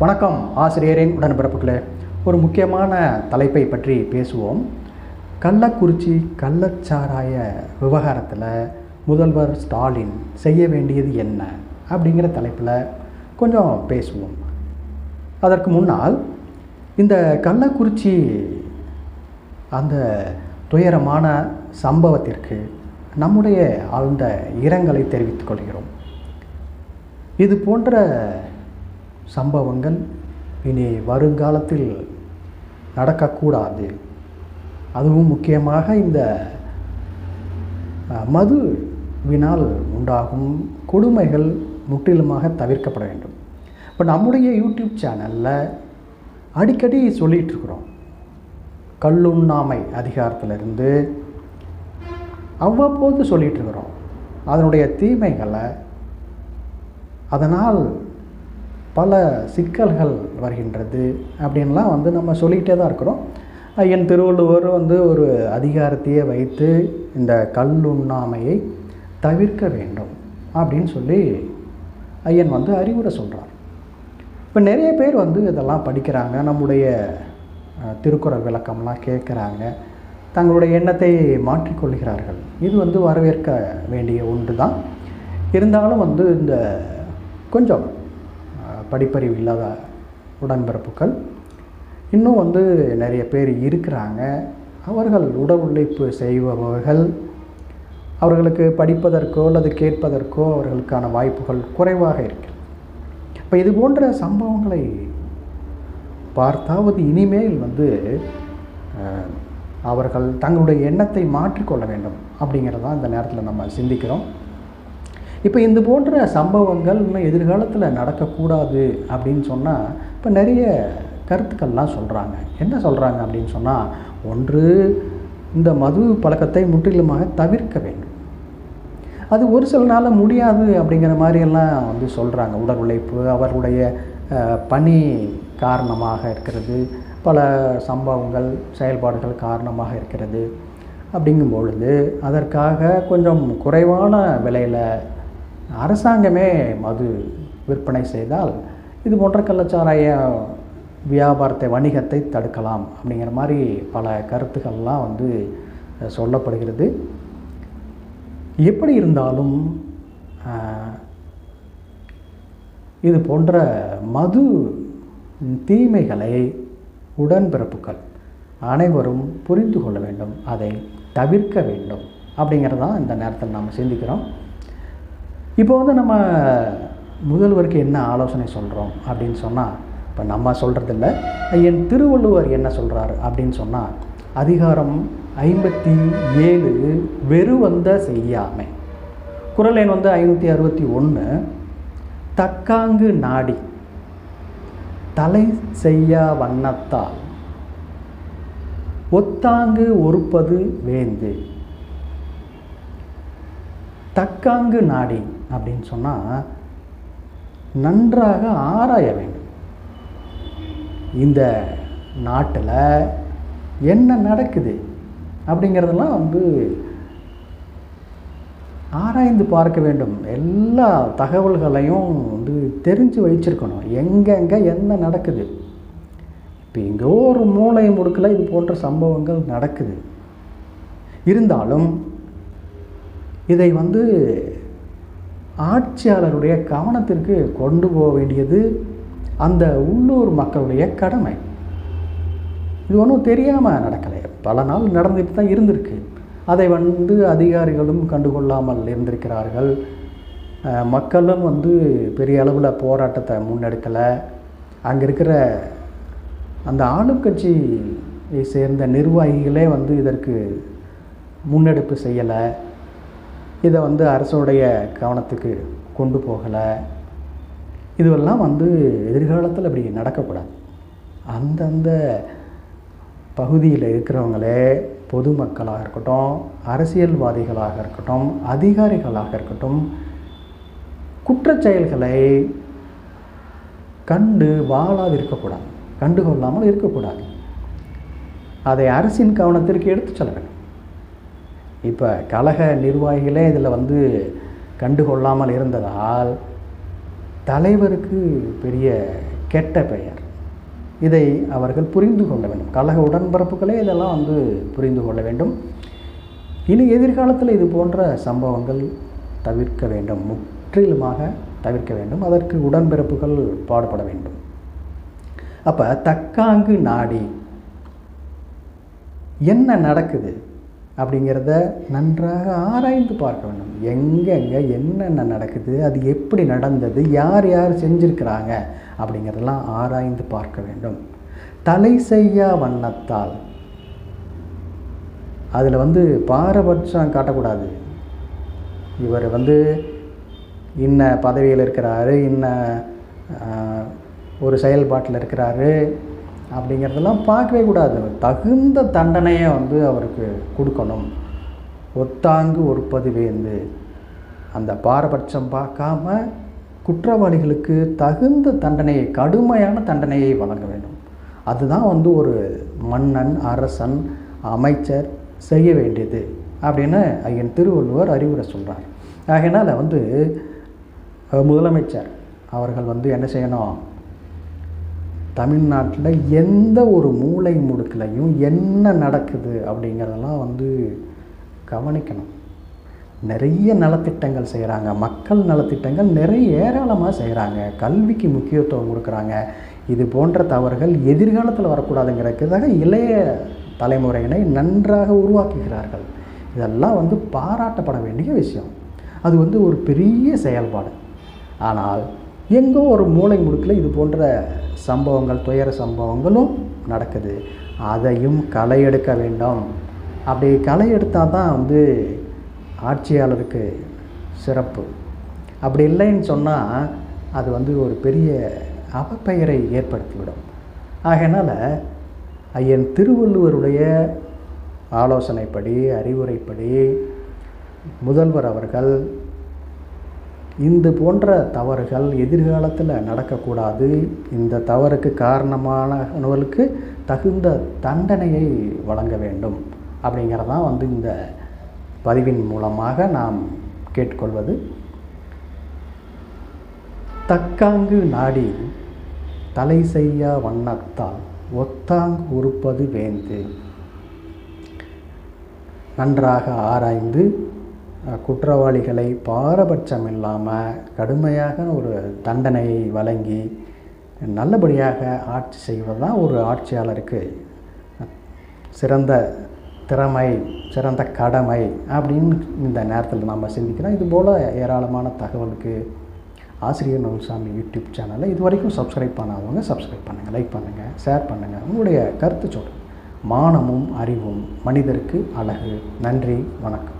வணக்கம் ஆசிரியரின் உடன்பிறப்புகளே. ஒரு முக்கியமான தலைப்பை பற்றி பேசுவோம். கள்ளக்குறிச்சி கள்ளச்சாராய விவகாரத்தில் முதல்வர் ஸ்டாலின் செய்ய வேண்டியது என்ன அப்படிங்கிற தலைப்பில் கொஞ்சம் பேசுவோம். அதற்கு முன்னால் இந்த கள்ளக்குறிச்சி அந்த துயரமான சம்பவத்திற்கு நம்முடைய ஆழ்ந்த இரங்கலை தெரிவித்துக் கொள்கிறோம். இது போன்ற சம்பவங்கள் இனி வருங்காலத்தில் நடக்கக்கூடாது. அதுவும் முக்கியமாக இந்த மது வினால் உண்டாகும் கொடுமைகள் முற்றிலுமாக தவிர்க்கப்பட வேண்டும். இப்போ நம்முடைய யூடியூப் சேனலில் அடிக்கடி சொல்லிகிட்டு இருக்கிறோம் கல்லுண்ணாமை அதிகாரத்திலிருந்து அவ்வப்போது சொல்லிகிட்டு இருக்கிறோம் அதனுடைய தீமைகளை அதனால் பல சிக்கல்கள் வருகின்றது அப்படின்லாம் வந்து நம்ம சொல்லிக்கிட்டே தான் இருக்கிறோம். ஐயன் திருவள்ளுவர் வந்து ஒரு அதிகாரத்தையே வைத்து இந்த கல்லுண்ணாமையை தவிர்க்க வேண்டும் அப்படின்னு சொல்லி ஐயன் வந்து அறிவுரை சொல்கிறார் இப்போ நிறைய பேர் வந்து இதெல்லாம் படிக்கிறாங்க நம்முடைய திருக்குறள் விளக்கம்லாம் கேட்குறாங்க தங்களுடைய எண்ணத்தை மாற்றிக்கொள்கிறார்கள். இது வந்து வரவேற்க வேண்டிய ஒன்று தான் இருந்தாலும் வந்து இந்த கொஞ்சம் படிப்பறிவு இல்லாத உடன்பிறப்புகள். இன்னும் வந்து நிறைய பேர் இருக்கிறாங்க. அவர்கள் உடல் உழைப்பு செய்பவர்கள். அவர்களுக்கு படிப்பதற்கோ அல்லது கேட்பதற்கோ அவர்களுக்கான வாய்ப்புகள் குறைவாக இருக்கிறது. இப்போ இது போன்ற சம்பவங்களை பார்த்தாவது இனிமேல் வந்து அவர்கள் தங்களுடைய எண்ணத்தை மாற்றிக்கொள்ள வேண்டும் அப்படிங்கிறதான் இந்த நேரத்தில் நம்ம சிந்திக்கிறோம். இப்போ இந்த போன்ற சம்பவங்கள் இன்னும் எதிர்காலத்தில் நடக்கக்கூடாது அப்படின்னு சொன்னால் இப்போ நிறைய கருத்துக்கள்லாம் சொல்கிறாங்க என்ன சொல்கிறாங்க அப்படின்னு சொன்னால் ஒன்று இந்த மது பழக்கத்தை முற்றிலுமாக தவிர்க்க வேண்டும். அது ஒரு சில நாள் முடியாது அப்படிங்கிற மாதிரியெல்லாம் வந்து சொல்கிறாங்க உடல் உழைப்பு அவர்களுடைய பணி காரணமாக இருக்கிறது பல சம்பவங்கள் செயல்பாடுகள் காரணமாக இருக்கிறது. அப்படிங்கும் பொழுது அதற்காக கொஞ்சம் குறைவான விலையில் அரசாங்கமே மது விற்பனை செய்தால் இது போன்ற கள்ளச்சாராய வியாபாரத்தை வணிகத்தை தடுக்கலாம் அப்படிங்கிற மாதிரி பல கருத்துக்கள்லாம் வந்து சொல்லப்படுகிறது. எப்படி இருந்தாலும் இது போன்ற மது தீமைகளை உடன்பிறப்புகள் அனைவரும் புரிந்து கொள்ள வேண்டும் அதை தவிர்க்க வேண்டும் அப்படிங்கிறதான் இந்த நேரத்தில் நாம் சிந்திக்கிறோம். இப்போ வந்து நம்ம முதல்வருக்கு என்ன ஆலோசனை சொல்கிறோம் அப்படின்னு சொன்னால் இப்போ நம்ம சொல்கிறதில்ல என் திருவள்ளுவர் என்ன சொல்கிறார் அப்படின்னு சொன்னால் அதிகாரம் ஐம்பத்தி ஏழு வெறுவந்த செய்யாமை. குரல் எண் வந்து ஐநூற்றி அறுபத்தி ஒன்று தக்காங்கு நாடி தலை செய்யா வண்ணத்தால் ஒத்தாங்கு ஒருப்பது வேந்து. தக்காங்கு நாடி அப்படின்னு சொன்னால் நன்றாக ஆராய வேண்டும். இந்த நாட்டில் என்ன நடக்குது அப்படிங்கிறதெல்லாம் வந்து ஆராய்ந்து பார்க்க வேண்டும். எல்லா தகவல்களையும் வந்து தெரிஞ்சு வச்சிருக்கணும். எங்கெங்கே என்ன நடக்குது? இப்போ எங்கோ ஒரு மூளை முடுக்கில் இது போன்ற சம்பவங்கள் நடக்குது. இருந்தாலும் இதை வந்து ஆட்சியாளருடைய கவனத்திற்கு கொண்டு போக வேண்டியது அந்த உள்ளூர் மக்களுடைய கடமை. இது ஒன்றும் தெரியாமல் நடக்கலை. பல நாள் நடந்துட்டு தான் இருந்திருக்கு. அதை வந்து அதிகாரிகளும் கண்டுகொள்ளாமல் இருந்திருக்கிறார்கள். மக்களும் வந்து பெரிய அளவில் போராட்டத்தை முன்னெடுக்கலை. அங்கே இருக்கிற அந்த ஆளுங்கட்சியை சேர்ந்த நிர்வாகிகளே வந்து இதற்கு முன்னெடுப்பு செய்யலை. இதை வந்து அரசுடைய கவனத்துக்கு கொண்டு போகலை. இதுவெல்லாம் வந்து எதிர்காலத்தில் இப்படி நடக்கக்கூடாது. அந்தந்த பகுதியில் இருக்கிறவங்களே பொதுமக்களாக இருக்கட்டும் அரசியல்வாதிகளாக இருக்கட்டும் அதிகாரிகளாக இருக்கட்டும் குற்றச்செயல்களை கண்டு வாழாது இருக்கக்கூடாது கண்டுகொள்ளாமல் இருக்கக்கூடாது. அதை அரசின் கவனத்திற்கு எடுத்து செல்ல வேண்டும். இப்போ கழக நிர்வாகிகளே இதில் வந்து கண்டுகொள்ளாமல் இருந்ததால் தலைவருக்கு பெரிய கெட்ட பெயர். இதை அவர்கள் புரிந்து கொள்ள வேண்டும். கழக உடன்பிறப்புகளே இதெல்லாம் வந்து புரிந்து கொள்ள வேண்டும். இனி எதிர்காலத்தில் இது போன்ற சம்பவங்கள் தவிர்க்க வேண்டும். முற்றிலுமாக தவிர்க்க வேண்டும். அதற்கு உடன்பிறப்புகள் பாடுபட வேண்டும். அப்போ தக்காங்கு நாடி என்ன நடக்குது? அப்படிங்கிறத நன்றாக ஆராய்ந்து பார்க்க வேண்டும். எங்கெங்கே என்னென்ன நடக்குது அது எப்படி நடந்தது யார் யார் செஞ்சுருக்கிறாங்க அப்படிங்கிறதெல்லாம் ஆராய்ந்து பார்க்க வேண்டும். தலை செய்யா வண்ணத்தால். அதில் வந்து பாரபட்சம் காட்டக்கூடாது. இவர் வந்து இன்ன பதவியில் இருக்கிறாரு இன்ன ஒரு செயல்பாட்டில் இருக்கிறாரு அப்படிங்கிறதெல்லாம் பார்க்கவே கூடாது. தகுந்த தண்டனையை வந்து அவருக்கு கொடுக்கணும். ஒத்தாங்கு ஒரு வேந்து அந்த பாரபட்சம் பார்க்காம குற்றவாளிகளுக்கு தகுந்த தண்டனையை கடுமையான தண்டனையை வழங்க வேண்டும். அதுதான் வந்து ஒரு மன்னன் அரசன் அமைச்சர் செய்ய வேண்டியது அப்படின்னு ஐயன் திருவள்ளுவர் அறிவுரை சொல்கிறார் ஆகையினால் வந்து முதலமைச்சர் அவர்கள் வந்து என்ன செய்யணும்? தமிழ்நாட்டில் எந்த ஒரு மூளை முடுக்கலையும் என்ன நடக்குது அப்படிங்கிறதெல்லாம் வந்து கவனிக்கணும். நிறைய நலத்திட்டங்கள் செய்கிறாங்க மக்கள் நலத்திட்டங்கள் நிறைய ஏராளமாக செய்கிறாங்க கல்விக்கு முக்கியத்துவம் கொடுக்குறாங்க. இது போன்ற தவறுகள் எதிர்காலத்தில் வரக்கூடாதுங்கிறதுக்காக இளைய தலைமுறையினை நன்றாக உருவாக்குகிறார்கள். இதெல்லாம் வந்து பாராட்டப்பட வேண்டிய விஷயம். அது வந்து ஒரு பெரிய செயல்பாடு. ஆனால் எங்கோ ஒரு மூலை முடுக்கில் இது போன்ற சம்பவங்கள் துயர சம்பவங்களும் நடக்குது. அதையும் களை எடுக்க வேண்டும். அப்படி களை எடுத்தால் தான் வந்து ஆட்சியாளருக்கு சிறப்பு. அப்படி இல்லைன்னு சொன்னால் அது வந்து ஒரு பெரிய அவப்பெயரை ஏற்படுத்திவிடும். ஆகையினால் ஐயன் திருவள்ளுவருடைய ஆலோசனைப்படி அறிவுரைப்படி முதல்வர் அவர்கள் இந்த போன்ற தவறுகள் எதிர்காலத்தில் நடக்கக்கூடாது. இந்த தவறுக்கு காரணமானவர்களுக்கு தகுந்த தண்டனையை வழங்க வேண்டும். அப்படிங்கிறதான் வந்து இந்த பதிவின் மூலமாக நாம் கேட்டுக்கொள்வது. தக்காங்கு நாடி தலை செய்யா வண்ணத்தால் ஒத்தாங்கு உறுப்பது வேந்து. நன்றாக ஆராய்ந்து குற்றவாளிகளை பாரபட்சம் இல்லாமல் கடுமையாக ஒரு தண்டனையை வழங்கி நல்லபடியாக ஆட்சி செய்வது தான் ஒரு ஆட்சியாளருக்கு சிறந்த திறமை சிறந்த கடமை அப்படின்னு இந்த நேரத்தில் நம்ம சிந்திக்கிறோம். இதுபோல் ஏராளமான தகவலுக்கு ஆசிரியர் நூல்சாமி யூடியூப் சேனலை இது வரைக்கும் சப்ஸ்கிரைப் பண்ணாதவங்க சப்ஸ்கிரைப் பண்ணுங்கள் லைக் பண்ணுங்கள் ஷேர் பண்ணுங்கள் உங்களுடைய கருத்து சொல்லுங்கள் மானமும் அறிவும் மனிதருக்கு அழகு. நன்றி வணக்கம்.